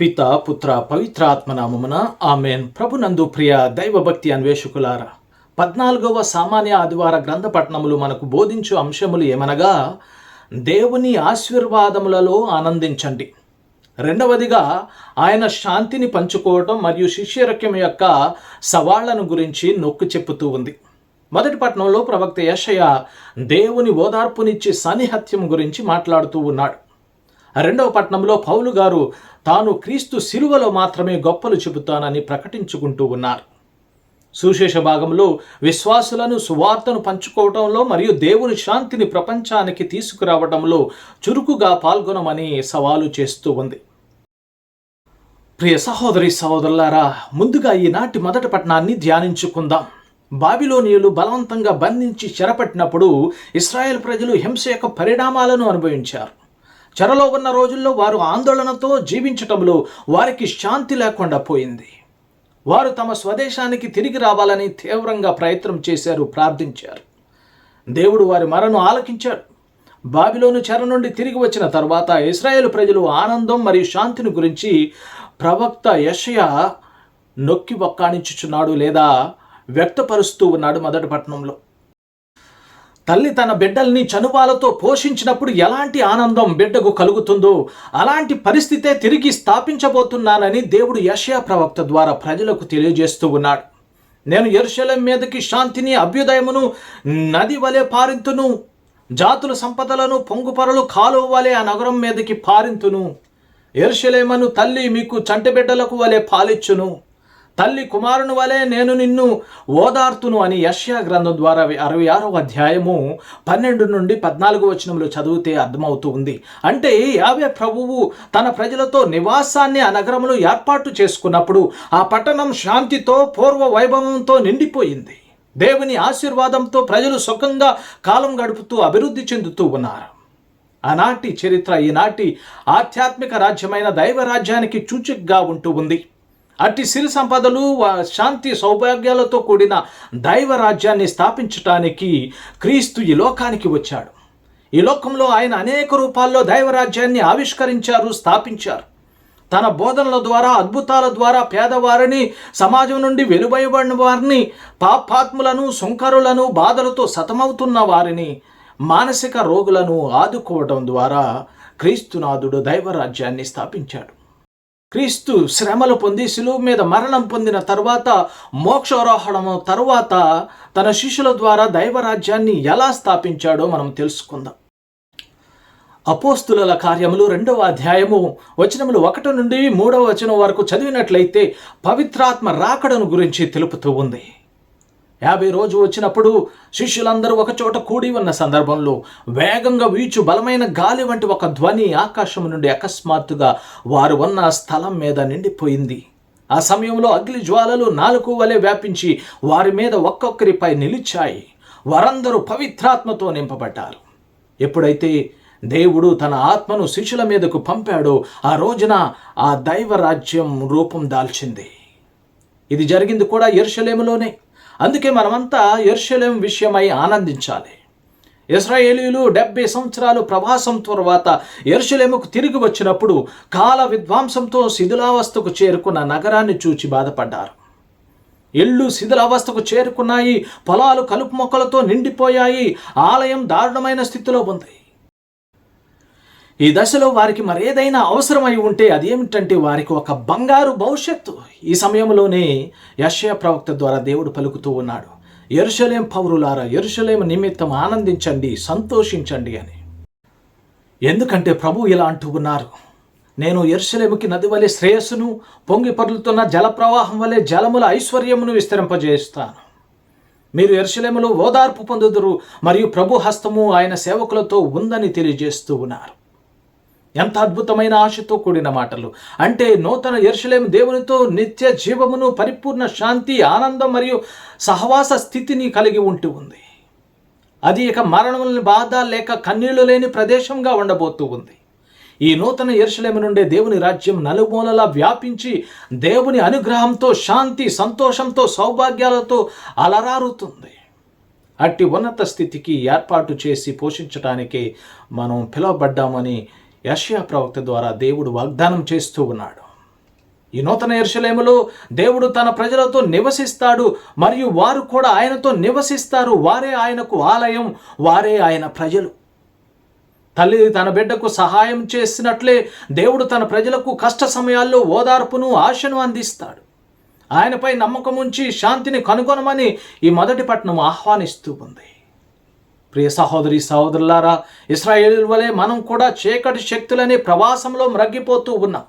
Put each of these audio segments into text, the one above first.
పిత పుత్ర పవిత్రాత్మ నామమున ఆమెన్ ప్రభునందు ప్రియ దైవభక్తి అన్వేషకులారా పద్నాలుగవ సామాన్య ఆదివార గ్రంథ పట్టణములు మనకు బోధించు అంశములు ఏమనగా దేవుని ఆశీర్వాదములలో ఆనందించండి. రెండవదిగా ఆయన శాంతిని పంచుకోవటం మరియు శిష్యరక్యం యొక్క సవాళ్ళను గురించి నొక్కి చెప్పుతూ ఉంది. మొదటి పట్టణంలో ప్రవక్త యశయ దేవుని ఓదార్పునిచ్చి సన్నిహత్యం గురించి మాట్లాడుతూ ఉన్నాడు. రెండవ పట్టణంలో పౌలు గారు తాను క్రీస్తు శిలువలో మాత్రమే గొప్పలు చెబుతానని ప్రకటించుకుంటూ ఉన్నారు. సుశేష భాగంలో విశ్వాసులను సువార్తను పంచుకోవడంలో మరియు దేవుని శాంతిని ప్రపంచానికి తీసుకురావడంలో చురుకుగా పాల్గొనమని సవాలు చేస్తూ ఉంది. ప్రియ సహోదరి సహోదరులారా ముందుగా ఈనాటి మొదటి పట్టణాన్ని ధ్యానించుకుందాం. బాబిలోనియులు బలవంతంగా బంధించి చెరపట్టినప్పుడు ఇస్రాయేల్ ప్రజలు హింస యొక్క పరిణామాలను అనుభవించారు. చెరలో ఉన్న రోజుల్లో వారు ఆందోళనతో జీవించటంలో వారికి శాంతి లేకుండా పోయింది. వారు తమ స్వదేశానికి తిరిగి రావాలని తీవ్రంగా ప్రయత్నం చేశారు ప్రార్థించారు. దేవుడు వారి మరణం ఆలకించాడు. బాబిలోను చెర నుండి తిరిగి వచ్చిన తర్వాత ఇస్రాయేల్ ప్రజలు ఆనందం మరియు శాంతిని గురించి ప్రవక్త యషయ నొక్కి ఒక్కాణించుచున్నాడు లేదా వ్యక్తపరుస్తూ ఉన్నాడు మొదటి పట్టణంలో. తల్లి తన బిడ్డల్ని చనువాలతో పోషించినప్పుడు ఎలాంటి ఆనందం బిడ్డకు కలుగుతుందో అలాంటి పరిస్థితే తిరిగి స్థాపించబోతున్నానని దేవుడు యషయా ప్రవక్త ద్వారా ప్రజలకు తెలియజేస్తూ ఉన్నాడు. నేను ఎరుశలం మీదకి శాంతిని అభ్యుదయమును నది వలె పారింతును జాతుల సంపదలను పొంగుపరలు కాలువ వలె ఆ నగరం మీదకి పారింతును. ఎరుశలేమను తల్లి మీకు చంటిబిడ్డలకు వలె పాలిచ్చును. తల్లి కుమారుని వలె నేను నిన్ను ఓదార్తును అని యష్యా గ్రంథం ద్వారా అరవై ఆరో అధ్యాయము పన్నెండు నుండి పద్నాలుగు వచనంలో చదివితే అర్థమవుతూ ఉంది. అంటే యావే ప్రభువు తన ప్రజలతో నివాసాన్ని ఆ నగరంలో ఏర్పాటు చేసుకున్నప్పుడు ఆ పట్టణం శాంతితో పూర్వ వైభవంతో నిండిపోయింది. దేవుని ఆశీర్వాదంతో ప్రజలు సుఖంగా కాలం గడుపుతూ అభివృద్ధి చెందుతూ ఉన్నారు. ఆనాటి చరిత్ర ఈనాటి ఆధ్యాత్మిక రాజ్యమైన దైవ రాజ్యానికి సూచికగా ఉంటూ ఉంది. అట్టి సిరి సంపదలు శాంతి సౌభాగ్యాలతో కూడిన దైవ రాజ్యాన్ని స్థాపించటానికి క్రీస్తు ఈ లోకానికి వచ్చాడు. ఈ లోకంలో ఆయన అనేక రూపాల్లో దైవరాజ్యాన్ని ఆవిష్కరించారు స్థాపించారు. తన బోధనల ద్వారా అద్భుతాల ద్వారా పేదవారిని సమాజం నుండి వెలువయబడిన వారిని పాపాత్ములను సుంకరులను బాధలతో సతమవుతున్న వారిని మానసిక రోగులను ఆదుకోవడం ద్వారా క్రీస్తునాథుడు దైవరాజ్యాన్ని స్థాపించాడు. క్రీస్తు శ్రమలు పొంది శిలువు మీద మరణం పొందిన తర్వాత మోక్షారోహణము తర్వాత తన శిష్యుల ద్వారా దైవరాజ్యాన్ని ఎలా స్థాపించాడో మనం తెలుసుకుందాం. అపోస్తుల కార్యములు రెండవ అధ్యాయము వచనములు ఒకటి నుండి మూడవ వచనం వరకు చదివినట్లయితే పవిత్రాత్మ రాకడను గురించి తెలుపుతూ ఉంది. యాభై రోజు వచ్చినప్పుడు శిష్యులందరూ ఒకచోట కూడి ఉన్న సందర్భంలో వేగంగా వీచు బలమైన గాలి వంటి ఒక ధ్వని ఆకాశం నుండి అకస్మాత్తుగా వారు ఉన్న స్థలం మీద నిండిపోయింది. ఆ సమయంలో అగ్ని జ్వాలలు నాలుగు వలె వ్యాపించి వారి మీద ఒక్కొక్కరిపై నిలిచాయి. వారందరూ పవిత్రాత్మతో నింపబడ్డారు. ఎప్పుడైతే దేవుడు తన ఆత్మను శిష్యుల మీదకు పంపాడో ఆ రోజున ఆ దైవ రాజ్యం రూపం దాల్చింది. ఇది జరిగింది కూడా ఎరుషలేములోనే అందుకే మనమంతా ఎర్షలేం విషయమై ఆనందించాలి. ఇస్రాయేలీలు డెబ్బై సంవత్సరాలు ప్రవాసం తర్వాత ఎర్షలేముకు తిరిగి వచ్చినప్పుడు కాల విద్వాంసంతో శిథిలావస్థకు చేరుకున్న నగరాన్ని చూచి బాధపడ్డారు. ఇళ్ళు శిథిలావస్థకు చేరుకున్నాయి పొలాలు కలుపు మొక్కలతో నిండిపోయాయి ఆలయం దారుణమైన స్థితిలో ఉంది. ఈ దశలో వారికి మరేదైనా అవసరమై ఉంటే అది ఏమిటంటే వారికి ఒక బంగారు భవిష్యత్తు. ఈ సమయంలోనే యశయ ప్రవక్త ద్వారా దేవుడు పలుకుతూ ఉన్నాడు. ఎరుషలేం పౌరులారా ఎరుషలేం నిమిత్తం ఆనందించండి సంతోషించండి అని. ఎందుకంటే ప్రభు ఇలా అంటూ ఉన్నారు. నేను ఎరుషలేముకి నది వలె శ్రేయస్సును పొంగి పరులుతున్న జలప్రవాహం వలె జలముల ఐశ్వర్యమును విస్తరింపజేస్తాను. మీరు ఎరుషలేములో ఓదార్పు పొందుదురు మరియు ప్రభు హస్తము ఆయన సేవకులతో ఉందని తెలియజేస్తూ ఉన్నారు. ఎంత అద్భుతమైన ఆశతో కూడిన మాటలు. అంటే నూతన ఎరుసలేం దేవునితో నిత్య జీవమును పరిపూర్ణ శాంతి ఆనందం మరియు సహవాస స్థితిని కలిగి ఉంటూ ఉంది. అది ఇక మరణం బాధ లేక కన్నీళ్ళు లేని ప్రదేశంగా ఉండబోతూ ఉంది. ఈ నూతన ఎరుసలేము నుండే దేవుని రాజ్యం నలుమూలలా వ్యాపించి దేవుని అనుగ్రహంతో శాంతి సంతోషంతో సౌభాగ్యాలతో అలరారుతుంది. అట్టి ఉన్నత స్థితికి ఏర్పాటు చేసి పోషించటానికి మనం పిలువబడ్డామని యష్యా ప్రవక్త ద్వారా దేవుడు వాగ్దానం చేస్తూ ఉన్నాడు. ఈ నూతన ఎరుసలేములో దేవుడు తన ప్రజలతో నివసిస్తాడు మరియు వారు కూడా ఆయనతో నివసిస్తారు. వారే ఆయనకు ఆలయం వారే ఆయన ప్రజలు. తల్లి తన బిడ్డకు సహాయం చేసినట్లే దేవుడు తన ప్రజలకు కష్ట సమయాల్లో ఓదార్పును ఆశను అందిస్తాడు. ఆయనపై నమ్మకం ఉంచి శాంతిని కనుగొనమని ఈ మొదటి పట్టణం ఆహ్వానిస్తూ ఉంది. ప్రియ సహోదరి సహోదరులారా ఇస్రాయేల్ వలె మనం కూడా చీకటి శక్తులనే ప్రవాసంలో మ్రగ్గిపోతూ ఉన్నాం.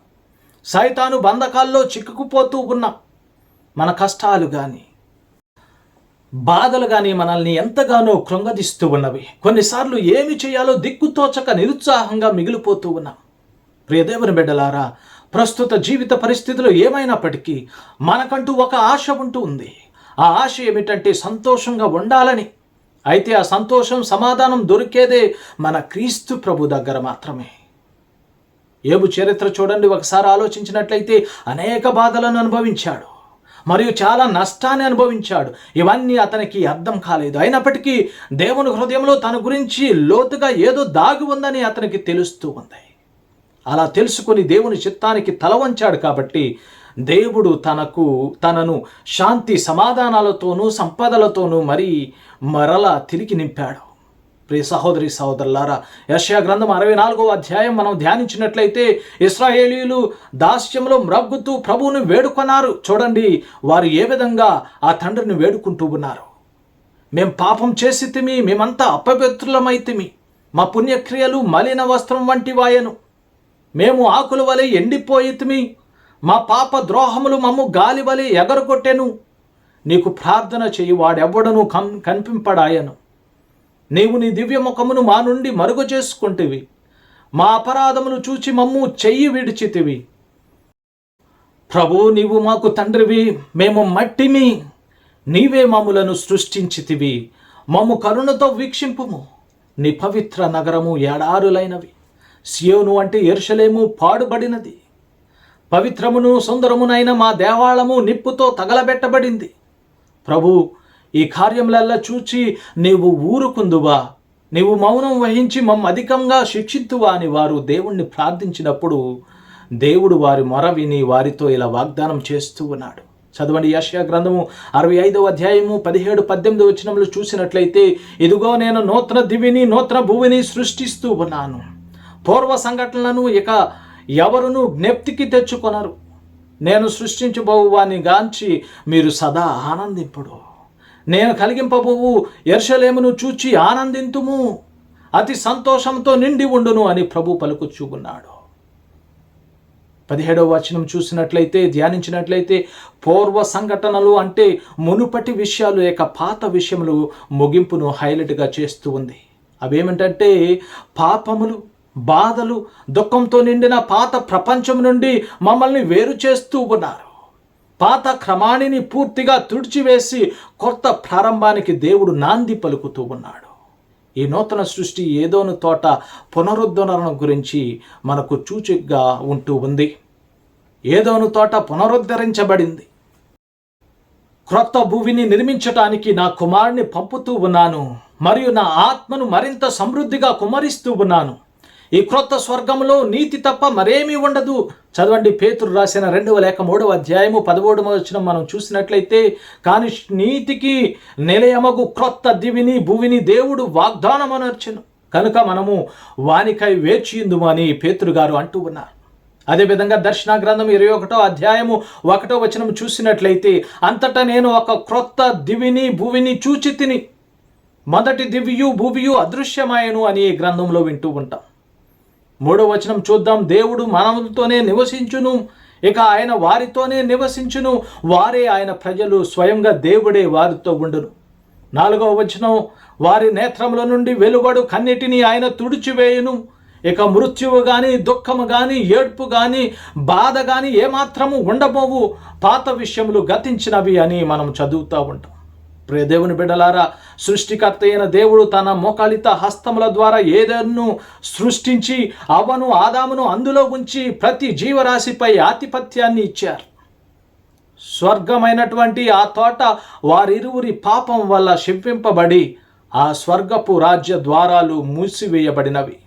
సైతాను బంధకాల్లో చిక్కుకుపోతూ ఉన్నాం. మన కష్టాలు కానీ బాధలు కానీ మనల్ని ఎంతగానో కృంగదీస్తూ ఉన్నవి. కొన్నిసార్లు ఏమి చేయాలో దిక్కుతోచక నిరుత్సాహంగా మిగిలిపోతూ ఉన్నాం. ప్రియదేవుని బిడ్డలారా ప్రస్తుత జీవిత పరిస్థితులు ఏమైనప్పటికీ మనకంటూ ఒక ఆశ ఉంటూ ఉంది. ఆ ఆశ ఏమిటంటే సంతోషంగా ఉండాలని. అయితే ఆ సంతోషం సమాధానం దొరికేదే మన క్రీస్తు ప్రభు దగ్గర మాత్రమే. ఏబు చరిత్ర చూడండి ఒకసారి ఆలోచించినట్లయితే అనేక బాధలను అనుభవించాడు మరియు చాలా నష్టాన్ని అనుభవించాడు. ఇవన్నీ అతనికి అర్థం కాలేదు. అయినప్పటికీ దేవుని హృదయంలో తన గురించి లోతుగా ఏదో దాగి ఉందని అతనికి తెలుస్తూ ఉంది. అలా తెలుసుకొని దేవుని చిత్తానికి తల వంచాడు కాబట్టి దేవుడు తనకు తనను శాంతి సమాధానాలతోనూ సంపదలతోనూ మరి మరల తిరిగి నింపాడు. ప్రియ సహోదరి సహోదరులారా యశ్యా గ్రంథం అరవై నాలుగో అధ్యాయం మనం ధ్యానించినట్లయితే ఇస్రాయేలీలు దాస్యంలో మ్రగ్గుతూ ప్రభువుని వేడుకొన్నారు. చూడండి వారు ఏ విధంగా ఆ తండ్రిని వేడుకుంటూ ఉన్నారు. మేం పాపం చేసి తిమి మేమంతా అపవిత్రులమైతిమి. మా పుణ్యక్రియలు మలిన వస్త్రం వంటి వాయను మేము ఆకుల వలె ఎండిపోయితిమి. మా పాప ద్రోహములు మమ్ము గాలివలి ఎగరగొట్టెను. నీకు ప్రార్థన చేయి వాడెవ్వడను కం కనిపింపడాయను. నీవు నీ దివ్యముఖమును మా నుండి మరుగు చేసుకుంటివి. మా అపరాధమును చూచి మమ్ము చెయ్యి విడిచితివి. ప్రభు నీవు మాకు తండ్రివి మేము మట్టిమి. నీవే మమ్ములను సృష్టించితివి. మమ్ము కరుణతో వీక్షింపుము. నీ పవిత్ర నగరము ఏడారులైనవి. సియోను అంటే ఎరుషలేము పాడుబడినది. పవిత్రమును సుందరమునైన మా దేవాలము నిప్పుతో తగలబెట్టబడింది. ప్రభు ఈ కార్యములల్లా చూచి నీవు ఊరుకుందువా? నీవు మౌనం వహించి మమ్మ అధికంగా శిక్షిత్తువా అని వారు దేవుణ్ణి ప్రార్థించినప్పుడు దేవుడు వారి మొర విని వారితో ఇలా వాగ్దానం చేస్తూ ఉన్నాడు. చదవండి యశ్యా గ్రంథము అరవై ఐదవ అధ్యాయము పదిహేడు పద్దెనిమిది వచనంలో చూసినట్లయితే ఇదిగో నేను నూతన దివిని నూతన భూమిని సృష్టిస్తూ ఉన్నాను. పూర్వ సంఘటనలను ఇక ఎవరును జ్ఞప్తికి తెచ్చుకొనరు. నేను సృష్టించబోవు వాని గాంచి మీరు సదా ఆనందింపుడు. నేను కలిగింపబోవు ఎర్షలేమును చూచి ఆనందింతుము. అతి సంతోషంతో నిండి ఉండును అని ప్రభు పలుకుచూ పదిహేడవ వచనం చూసినట్లయితే ధ్యానించినట్లయితే పూర్వ సంఘటనలు అంటే మునుపటి విషయాలు లేక పాత విషయములు ముగింపును హైలైట్గా చేస్తూ ఉంది. అవేమిటంటే పాపములు బాధలు దుఃఖంతో నిండిన పాత ప్రపంచం నుండి మమ్మల్ని వేరు చేస్తూ ఉన్నారు. పాత క్రమాణిని పూర్తిగా తుడిచివేసి కొత్త ప్రారంభానికి దేవుడు నాంది పలుకుతూ ఉన్నాడు. ఈ నూతన సృష్టి ఏదోను తోట పునరుద్ధరణ గురించి మనకు చూచిగా ఉంటూ ఉంది. ఏదోను తోట పునరుద్ధరించబడింది. క్రొత్త భూమిని నిర్మించటానికి నా కుమారుని పంపుతూ ఉన్నాను మరియు నా ఆత్మను మరింత సమృద్ధిగా కుమరిస్తూ ఉన్నాను. ఈ క్రొత్త స్వర్గంలో నీతి తప్ప మరేమీ ఉండదు. చదవండి పేతురు రాసిన రెండవ లేక మూడవ అధ్యాయము పదమూడవ వచ్చిన మనం చూసినట్లయితే కానీ నీతికి నిలయమగు క్రొత్త దివిని భూమిని దేవుడు వాగ్దానమనర్చను. కనుక మనము వానికై వేచియుందుము అని పేతురు గారు అంటూ ఉన్నారు. అదేవిధంగా దర్శన గ్రంథం ఇరవై ఒకటో అధ్యాయము ఒకటో వచనం చూసినట్లయితే అంతటా నేను ఒక క్రొత్త దివిని భూమిని చూచి తిని మొదటి దివ్యు భూమియు అదృశ్యమాయను అని ఈ గ్రంథంలో వింటూ ఉంటాం. మూడో వచనం చూద్దాం. దేవుడు మానవులతోనే నివసించును. ఇక ఆయన వారితోనే నివసించును. వారే ఆయన ప్రజలు. స్వయంగా దేవుడే వారితో ఉండును. నాలుగవ వచనం వారి నేత్రముల నుండి వెలువడు కన్నిటిని ఆయన తుడిచివేయును. ఇక మృత్యువు కానీ దుఃఖము కానీ ఏడ్పు కానీ బాధ కానీ ఏమాత్రము ఉండబోవు. పాత విషయములు గతించినవి అని మనం చదువుతూ ఉంటాం. ప్రియ దేవుని బిడ్డలారా సృష్టికర్త అయిన దేవుడు తన మోకాళిత హస్తముల ద్వారా ఏదన్ను సృష్టించి అవను ఆదామును అందులో ఉంచి ప్రతి జీవరాశిపై ఆధిపత్యాన్ని ఇచ్చారు. స్వర్గమైనటువంటి ఆ తోట వారిరువురి పాపం వల్ల శింపింపబడి ఆ స్వర్గపు రాజ్య ద్వారాలు మూసివేయబడినవి.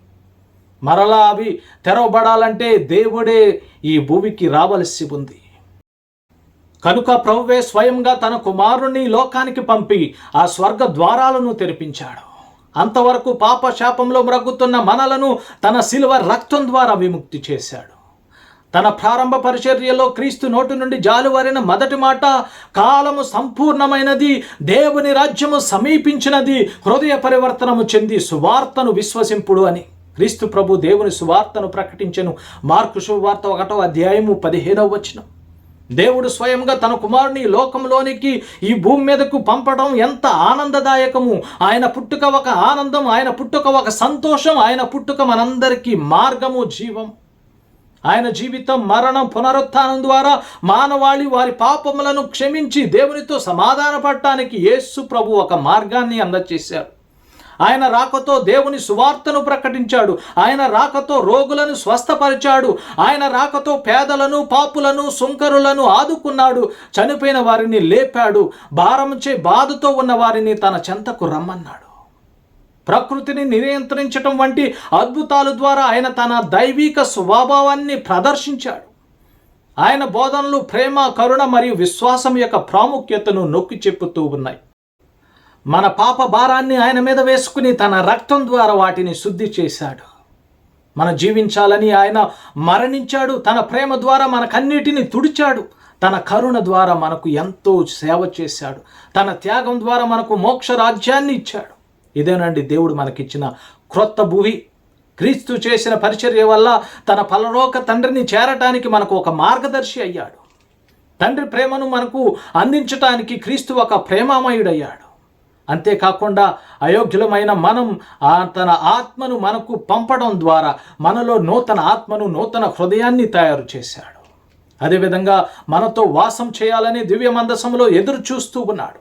మరలా అవి తెరవబడాలంటే దేవుడే ఈ భూమికి రావలసి ఉంది. కనుక ప్రభువే స్వయంగా తన కుమారుణ్ణి లోకానికి పంపి ఆ స్వర్గ ద్వారాలను తెరిపించాడు. అంతవరకు పాప శాపంలో మ్రగ్గుతున్న మనలను తన శిలువ రక్తం ద్వారా విముక్తి చేశాడు. తన ప్రారంభ పరిచర్యలో క్రీస్తు నోటి నుండి జాలువారిన మొదటి మాట కాలము సంపూర్ణమైనది దేవుని రాజ్యము సమీపించినది హృదయ పరివర్తనము చెంది సువార్తను విశ్వసింపుడు అని. క్రీస్తు ప్రభు దేవుని సువార్తను ప్రకటించను. మార్కు సువార్త ఒకటో అధ్యాయము పదిహేనవ వచనం. దేవుడు స్వయంగా తన కుమారుని లోకంలోనికి ఈ భూమి మీదకు పంపడం ఎంత ఆనందదాయకము. ఆయన పుట్టుక ఒక ఆనందం ఆయన పుట్టుక ఒక సంతోషం ఆయన పుట్టుక మనందరికీ మార్గము జీవం. ఆయన జీవితం మరణం పునరుత్థానం ద్వారా మానవాళి వారి పాపములను క్షమించి దేవునితో సమాధాన పడటానికి యేసు ప్రభు ఒక మార్గాన్ని అందచేశారు ఆయన రాకతో దేవుని సువార్తను ప్రకటించాడు. ఆయన రాకతో రోగులను స్వస్థపరిచాడు. ఆయన రాకతో పేదలను పాపులను సుంకరులను ఆదుకున్నాడు. చనిపోయిన వారిని లేపాడు. భారంచే బాధతో ఉన్న వారిని తన చెంతకు రమ్మన్నాడు. ప్రకృతిని నియంత్రించటం వంటి అద్భుతాల ద్వారా ఆయన తన దైవిక స్వభావాన్ని ప్రదర్శించాడు. ఆయన బోధనలు ప్రేమ కరుణ మరియు విశ్వాసం యొక్క ప్రాముఖ్యతను నొక్కి చెప్పుతూ ఉన్నాయి. మన పాప భారాన్ని ఆయన మీద వేసుకుని తన రక్తం ద్వారా వాటిని శుద్ధి చేశాడు. మనం జీవించాలని ఆయన మరణించాడు. తన ప్రేమ ద్వారా మనకన్నిటిని తుడిచాడు. తన కరుణ ద్వారా మనకు ఎంతో సేవ చేశాడు. తన త్యాగం ద్వారా మనకు మోక్ష రాజ్యాన్ని ఇచ్చాడు. ఇదేనండి దేవుడు మనకిచ్చిన క్రొత్త భూమి. క్రీస్తు చేసిన పరిచర్య వల్ల తన పలలోక తండ్రిని చేరటానికి మనకు ఒక మార్గదర్శి అయ్యాడు. తండ్రి ప్రేమను మనకు అందించటానికి క్రీస్తు ఒక ప్రేమామయుడయ్యాడు. అంతేకాకుండా అయోగ్యులమైన మనం ఆ తన ఆత్మను మనకు పంపడం ద్వారా మనలో నూతన ఆత్మను నూతన హృదయాన్ని తయారు చేశాడు. అదేవిధంగా మనతో వాసం చేయాలని దివ్య మందసంలో ఎదురు చూస్తూ ఉన్నాడు.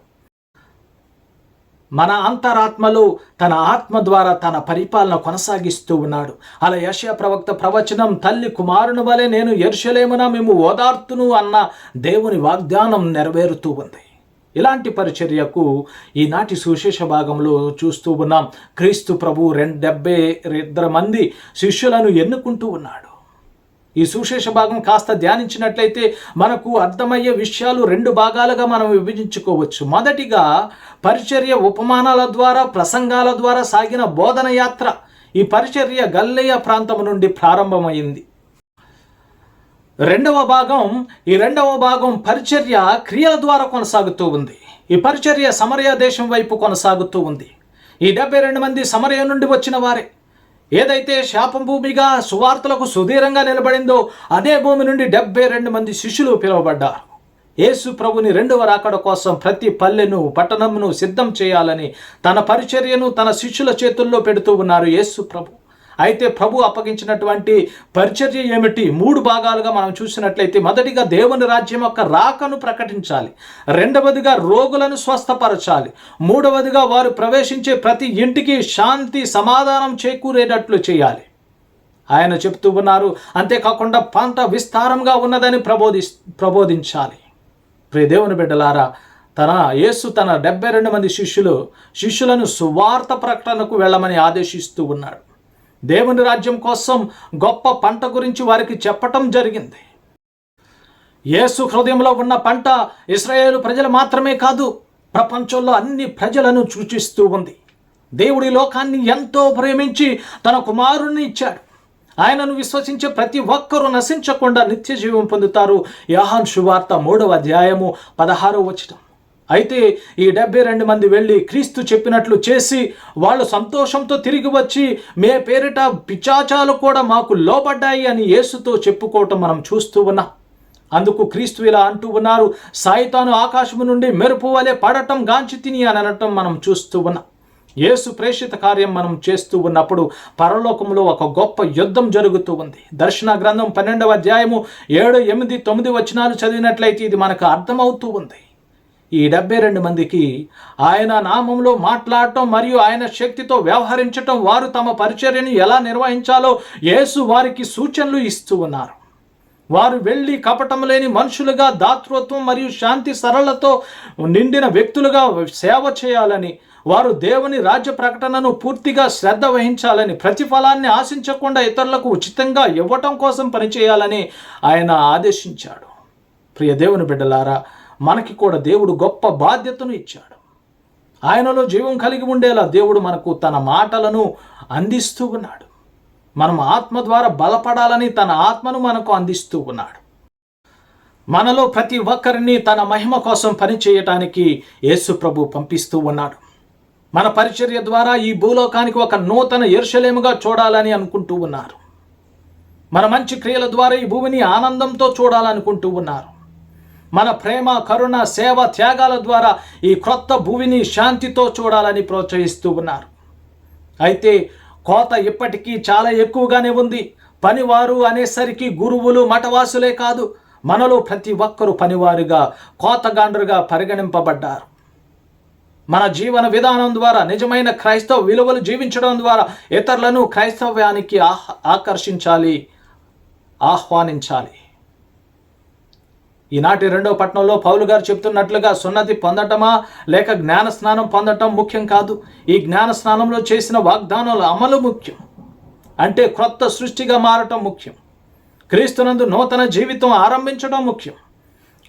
మన అంతరాత్మలో తన ఆత్మ ద్వారా తన పరిపాలన కొనసాగిస్తూ ఉన్నాడు. అలా యశయ ప్రవక్త ప్రవచనం తల్లి కుమారుని వలె నేను ఎరుషలేమున మేము ఓదార్తును అన్న దేవుని వాగ్దానం నెరవేరుతూ ఉంది. ఇలాంటి పరిచర్యకు ఈనాటి సుశేష భాగంలో చూస్తూ ఉన్నాం. క్రీస్తు ప్రభు రెండు డెబ్బై ఇద్దరు మంది శిష్యులను ఎన్నుకుంటూ ఉన్నాడు. ఈ సుశేష భాగం కాస్త ధ్యానించినట్లయితే మనకు అర్థమయ్యే విషయాలు రెండు భాగాలుగా మనం విభజించుకోవచ్చు. మొదటిగా పరిచర్య ఉపమానాల ద్వారా ప్రసంగాల ద్వారా సాగిన బోధన యాత్ర. ఈ పరిచర్య గల్లయ్య ప్రాంతం నుండి ప్రారంభమైంది. రెండవ భాగం ఈ రెండవ భాగం పరిచర్య క్రియల ద్వారా కొనసాగుతూ ఉంది. ఈ పరిచర్య సమరయ దేశం వైపు కొనసాగుతూ ఉంది. ఈ డెబ్బై రెండు మంది సమరయ నుండి వచ్చిన వారే. ఏదైతే శాపం భూమిగా సువార్తలకు సుదీరంగా నిలబడిందో అదే భూమి నుండి డెబ్బై రెండు మంది శిష్యులు పిలువబడ్డారు. యేసు ప్రభుని రెండవ రాకడ కోసం ప్రతి పల్లెను పట్టణమును సిద్ధం చేయాలని తన పరిచర్యను తన శిష్యుల చేతుల్లో పెడుతూ ఉన్నారు యేసు ప్రభు. అయితే ప్రభు అప్పగించినటువంటి పరిచర్య ఏమిటి? మూడు భాగాలుగా మనం చూసినట్లయితే మొదటిగా దేవుని రాజ్యం యొక్క రాకను ప్రకటించాలి. రెండవదిగా రోగులను స్వస్థపరచాలి. మూడవదిగా వారు ప్రవేశించే ప్రతి ఇంటికి శాంతి సమాధానం చేకూరేటట్లు చేయాలి. ఆయన చెప్తూ ఉన్నారు అంతేకాకుండా పంట విస్తారంగా ఉన్నదని ప్రబోధి ప్రబోధించాలి. ప్రియ దేవుని బిడ్డలారా తన యేసు తన డెబ్బై రెండు మంది శిష్యులు శిష్యులను సువార్త ప్రకటనకు వెళ్ళమని ఆదేశిస్తూ ఉన్నాడు దేవుని రాజ్యం కోసం గొప్ప పంట గురించి వారికి చెప్పటం జరిగింది. యేసు హృదయంలో ఉన్న పంట ఇస్రాయేల్ ప్రజలు మాత్రమే కాదు ప్రపంచంలో అన్ని ప్రజలను సూచిస్తూ ఉంది. దేవుడి లోకాన్ని ఎంతో ప్రేమించి తన కుమారుణ్ణి ఇచ్చాడు. ఆయనను విశ్వసించే ప్రతి ఒక్కరూ నశించకుండా నిత్య జీవం పొందుతారు. యాహాన్ శువార్త మూడవ అధ్యాయము పదహారో వచనం. అయితే ఈ డెబ్బై రెండు మంది వెళ్ళి క్రీస్తు చెప్పినట్లు చేసి వాళ్ళు సంతోషంతో తిరిగి వచ్చి మే పేరిట పిచాచాలు కూడా మాకు లోబడ్డాయి అని యేసుతో చెప్పుకోవటం మనం చూస్తూ ఉన్నాం. అందుకు క్రీస్తు ఇలా అంటూ ఉన్నారు. సాయితాను ఆకాశము నుండి మెరుపు వలె పడటం గాంచి తిని అని అనటం మనం చూస్తూ ఉన్నాం. యేసు ప్రేషిత కార్యం మనం చేస్తూ ఉన్నప్పుడు పరలోకంలో ఒక గొప్ప యుద్ధం జరుగుతూ ఉంది. దర్శన గ్రంథం పన్నెండవ అధ్యాయము ఏడు ఎనిమిది తొమ్మిది వచనాలు చదివినట్లయితే ఇది మనకు అర్థమవుతూ ఉంది. ఈ డెబ్బై రెండు మందికి ఆయన నామంలో మాట్లాడటం మరియు ఆయన శక్తితో వ్యవహరించటం వారు తమ పరిచర్యను ఎలా నిర్వహించాలో యేసు వారికి సూచనలు ఇస్తూ ఉన్నారు. వారు వెళ్ళి కపటం లేని మనుషులుగా దాతృత్వం మరియు శాంతి సరళతో నిండిన వ్యక్తులుగా సేవ చేయాలని వారు దేవుని రాజ్య ప్రకటనను పూర్తిగా శ్రద్ధ వహించాలని ప్రతిఫలాన్ని ఆశించకుండా ఇతరులకు ఉచితంగా ఇవ్వటం కోసం పనిచేయాలని ఆయన ఆదేశించాడు. ప్రియ దేవుని బిడ్డలారా మనకి కూడా దేవుడు గొప్ప బాధ్యతను ఇచ్చాడు. ఆయనలో జీవం కలిగి ఉండేలా దేవుడు మనకు తన మాటలను అందిస్తూ ఉన్నాడు. మనం ఆత్మ ద్వారా బలపడాలని తన ఆత్మను మనకు అందిస్తూ ఉన్నాడు. మనలో ప్రతి ఒక్కరిని తన మహిమ కోసం పనిచేయటానికి యేసు ప్రభు పంపిస్తూ ఉన్నాడు. మన పరిచర్య ద్వారా ఈ భూలోకానికి ఒక నూతన ఎరుషలేముగా చూడాలని అనుకుంటూ ఉన్నారు. మన మంచి క్రియల ద్వారా ఈ భూమిని ఆనందంతో చూడాలనుకుంటూ ఉన్నారు. మన ప్రేమ కరుణ సేవ త్యాగాల ద్వారా ఈ క్రొత్త భూమిని శాంతితో చూడాలని ప్రోత్సహిస్తూ ఉన్నారు. అయితే కోత ఇప్పటికీ చాలా ఎక్కువగానే ఉంది. పనివారు అనేసరికి గురువులు మఠవాసులే కాదు మనలో ప్రతి ఒక్కరూ పనివారుగా కోతగాండ్రుగా పరిగణింపబడ్డారు. మన జీవన విధానం ద్వారా నిజమైన క్రైస్తవ విలువలు జీవించడం ద్వారా ఇతరులను క్రైస్తవ్యానికి ఆహ్ ఆకర్షించాలి ఆహ్వానించాలి. ఈనాటి రెండవ పట్టణంలో పౌలు గారు చెప్తున్నట్లుగా సున్నతి పొందటమా? లేక జ్ఞాన స్నానం పొందటం ముఖ్యం కాదు. ఈ జ్ఞాన స్నానంలో చేసిన వాగ్దానాల అమలు ముఖ్యం. అంటే క్రొత్త సృష్టిగా మారటం ముఖ్యం. క్రీస్తునందు నూతన జీవితం ఆరంభించడం ముఖ్యం.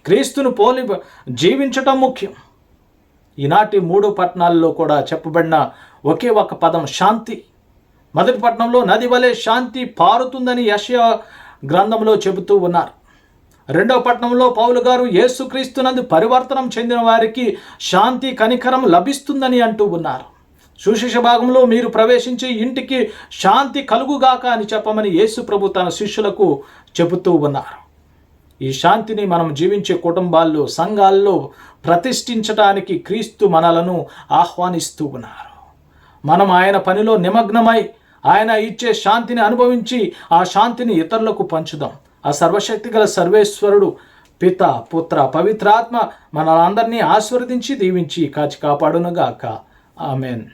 క్రీస్తును పోలి జీవించటం ముఖ్యం. ఈనాటి మూడు పట్టణాల్లో కూడా చెప్పబడిన ఒకే ఒక పదం శాంతి. మొదటి పట్టణంలో నది వలె శాంతి పారుతుందని యశ గ్రంథంలో చెబుతూ ఉన్నారు. రెండవ పట్టణంలో పౌలు గారు యేసుక్రీస్తునందు పరివర్తనం చెందిన వారికి శాంతి కనికరం లభిస్తుందని అంటూ ఉన్నారు. సుశిష భాగంలో మీరు ప్రవేశించి ఇంటికి శాంతి కలుగుగాక అని చెప్పమని యేసు ప్రభు తన శిష్యులకు చెబుతూ ఉన్నారు. ఈ శాంతిని మనం జీవించే కుటుంబాల్లో సంఘాల్లో ప్రతిష్ఠించడానికి క్రీస్తు మనలను ఆహ్వానిస్తూ ఉన్నారు. మనం ఆయన పనిలో నిమగ్నమై ఆయన ఇచ్చే శాంతిని అనుభవించి ఆ శాంతిని ఇతరులకు పంచుదాం. ఆ సర్వశక్తి గల సర్వేశ్వరుడు పిత పుత్ర పవిత్రాత్మ మనలందరినీ ఆశీర్వదించి దీవించి కాచి కాపాడునుగాక. ఆమెన్.